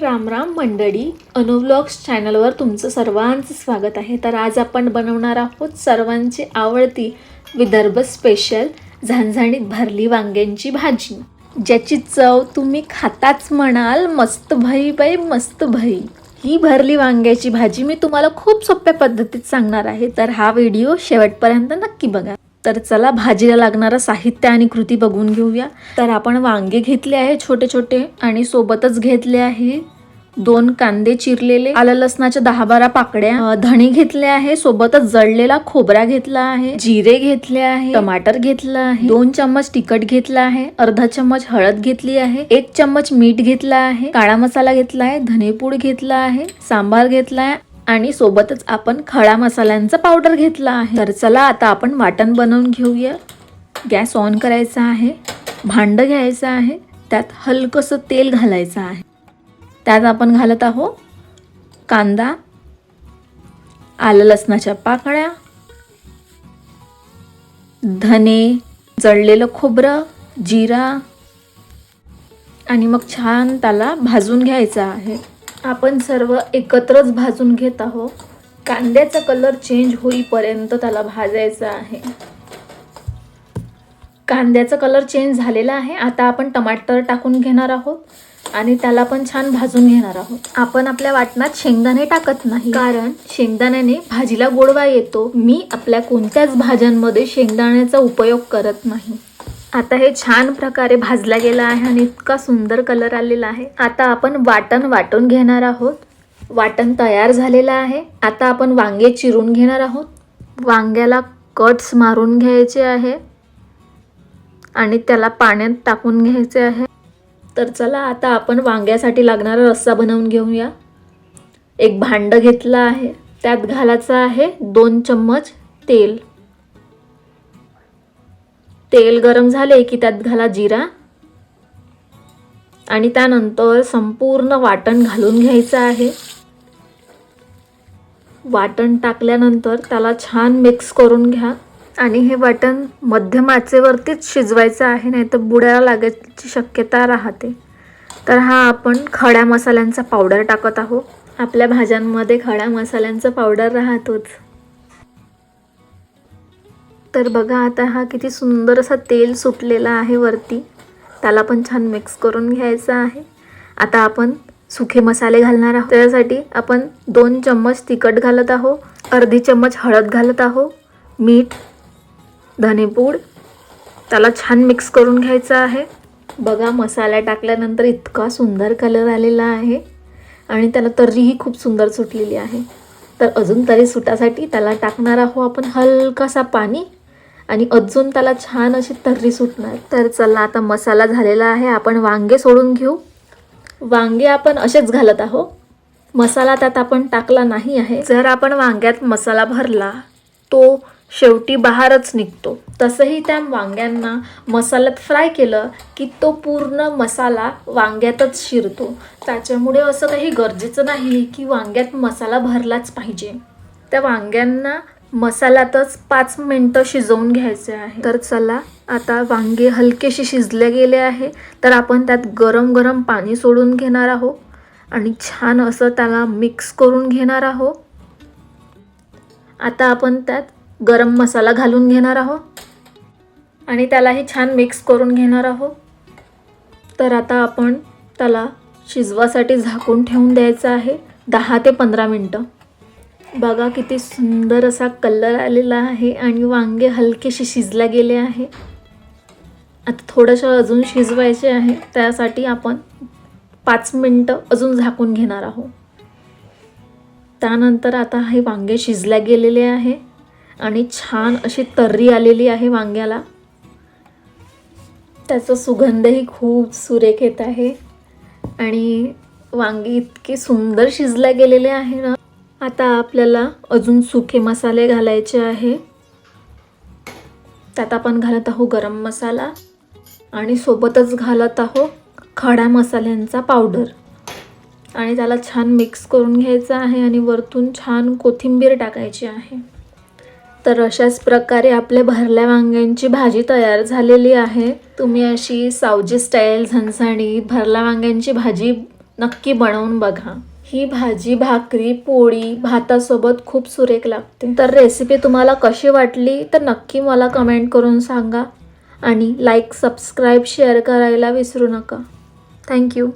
राम राम मंडळी अनुव्लॉग्स चॅनलवर तुमचं सर्वांचं स्वागत आहे. तर आज आपण बनवणार आहोत सर्वांची आवडती विदर्भ स्पेशल झणझणीत भरली वांग्यांची भाजी ज्याची चव तुम्ही खाताच म्हणाल मस्त भई बाई मस्त भई. ही भरली वांग्याची भाजी मी तुम्हाला खूप सोप्या पद्धतीत सांगणार आहे. तर हा व्हिडिओ शेवटपर्यंत नक्की बघा. तर चला भाजीला लागणारं साहित्य आणि कृती बघून घेऊया. तर आपण वांगे घेतले आहे छोटे छोटे आणि सोबतच घेतले आहे दोन कांदे चिरलेले. आलं लसणाच्या दहा बारा पाकड्या. धणे घेतले आहे सोबतच जळलेला खोबरा घेतला आहे जिरे घेतले आहे टमाटर घेतलं आहे दोन चम्मच तिखट घेतला आहे अर्धा चम्मच हळद घेतली आहे एक चम्मच मीठ घेतला आहे काळा मसाला घेतला आहे धनेपूड घेतला आहे सांबार घेतला आहे आणि सोबतच आपण खडा मसाल्यांचा पावडर घेतला आहे. तर चला आता आपण वाटण बनवून घेऊया. गॅस ऑन करायचा आहे. भांडं घ्यायचं आहे. त्यात हलकंसं तेल घालायचं आहे. त्यात आपण घालत आहोत कांदा आलं लसणाच्या पाकळ्या धने जळलेलं खोबरं जिरा आणि मग छान त्याला भाजून घ्यायचं आहे. आपण सर्व एकत्रच भाजून घेत आहोत. कांद्याचा कलर चेंज होईपर्यंत त्याला भाजायचं आहे. कांद्याचा कलर चेंज झालेला आहे. आता आपण टमाटर टाकून घेणार आहोत आणि त्याला पण छान भाजून घेणार आहोत. आपण आपल्या वाटणात शेंगदाणे टाकत नाही. कारण शेंगदाण्याने भाजीला गोडवा येतो. मी आपल्या कोणत्याच भाज्यांमध्ये शेंगदाण्याचा उपयोग करत नाही. आता हे छान प्रकारे भाजला गेला आहे आणि इतका सुंदर कलर आलेला आहे. आता आपण वाटण वाटून घेणार आहोत. वाटण तयार झालेलं आहे. आता आपण वांगे चिरून घेणार आहोत. वांग्याला कट्स मारून घ्यायचे आहे. आणि त्याला पाण्यात टाकून घ्यायचे आहे. तर चला आता आपण वांग्यासाठी लागणारा रस्सा बनवून घेऊया. एक भांडं घेतलं आहे. त्यात घालायचं आहे दोन चम्मच तेल. तेल गरम झाले की त्यात घाला जिरा. आणि त्यानंतर संपूर्ण वाटण घालून घ्यायचं आहे. वाटण टाकल्यानंतर त्याला छान मिक्स करून घ्या. आणि हे वाटण मध्यम आचेवरतीच शिजवायचं आहे नाही तर बुडायला लागायची शक्यता राहते. तर हा आपण खड्या मसाल्यांचा पावडर टाकत आहोत. आपल्या भाज्यांमध्ये खड्या मसाल्यांचा पावडर राहतोच. तर बघा आता हा किती सुंदर असा तेल सुटलेला आहे वरती. त्याला पण छान मिक्स करून घ्यायचं आहे. आता आपण सुखे मसाले घालणार आहोत. त्यासाठी आपण दोन चम्मच तिखट घालत आहोत. अर्धी चम्मच हळद घालत आहोत. मीठ धनेपूड त्याला छान मिक्स करून घ्यायचं आहे. बघा मसाला टाकल्यानंतर इतका सुंदर कलर आलेला आहे. आणि त्याला तर्रीही खूप सुंदर सुटलेली आहे. तर अजून तरी सुटासाठी त्याला टाकणार आहोत आपण हलकासा पाणी. आणि अजून त्याला छान अशी तर्री सुटणार. तर चला आता मसाला झालेला आहे. आपण वांगे सोडून घेऊ. वांगे आपण असेच घालत आहो मसाला त्यात आपण टाकला नाही आहे. जर आपण वांग्यात मसाला भरला तो शेवटी बाहेरच निघतो. तसंही त्या वांग्यांना मसाल्यात फ्राय केलं की तो पूर्ण मसाला वांग्यातच शिरतो. त्याच्यामुळे असं काही गरजेचं नाही की वांग्यात मसाला भरलाच पाहिजे. त्या वांग्यांना मसाल्यातच पाच मिनटं शिजवून घ्यायचे आहे. तर चला आता वांगे हलकेशी शिजले गेले आहे. तर आपण त्यात गरम गरम पाणी सोडून घेणार आहोत. आणि छान असं त्याला मिक्स करून घेणार आहोत. आता आपण त्यात गरम मसाला घालून घेणार आहोत. आणि त्यालाही छान मिक्स करून घेणार आहोत. तर आता आपण त्याला शिजवासाठी झाकून ठेवून द्यायचं आहे. दहा ते पंधरा मिनटं. बघा किती सुंदर असा कलर आलेला आहे आणि वांगे हलकेसे शिजल्या गेले आहे. आता थोडंसं अजून शिजवायचे आहे. त्यासाठी आपण पाच मिनटं अजून झाकून घेणार आहोत. त्यानंतर आता हे वांगे शिजल्या गेलेले आहे आणि छान अशी तर्री आलेली आहे वांग्याला. त्याचा सुगंधही खूप सुरेख येत आहे. आणि वांगी इतके सुंदर शिजल्या गेलेले आहे ना. आता आपल्याला अजून सुखे मसाले घालायचे आहे. त्यात आपण घालत आहो गरम मसाला आणि सोबतच घालत आहो खडा मसाल्यांचा पावडर. आणि त्याला छान मिक्स करून घ्यायचं आहे आणि वरतून छान कोथिंबीर टाकायची आहे. तर अशाच प्रकारे आपल्या भरल्या वांग्यांची भाजी तयार झालेली आहे. तुम्ही अशी सावजी स्टाईल झणझणी भरल्या वांग्यांची भाजी नक्की बनवून बघा. ही भाजी भाकरी पोळी भातासोबत खूप सुरेख लागते. तर रेसिपी तुम्हाला कशी वाटली तर नक्की मला कमेंट करून सांगा. आणि लाईक सबस्क्राईब शेअर करायला विसरू नका. थँक्यू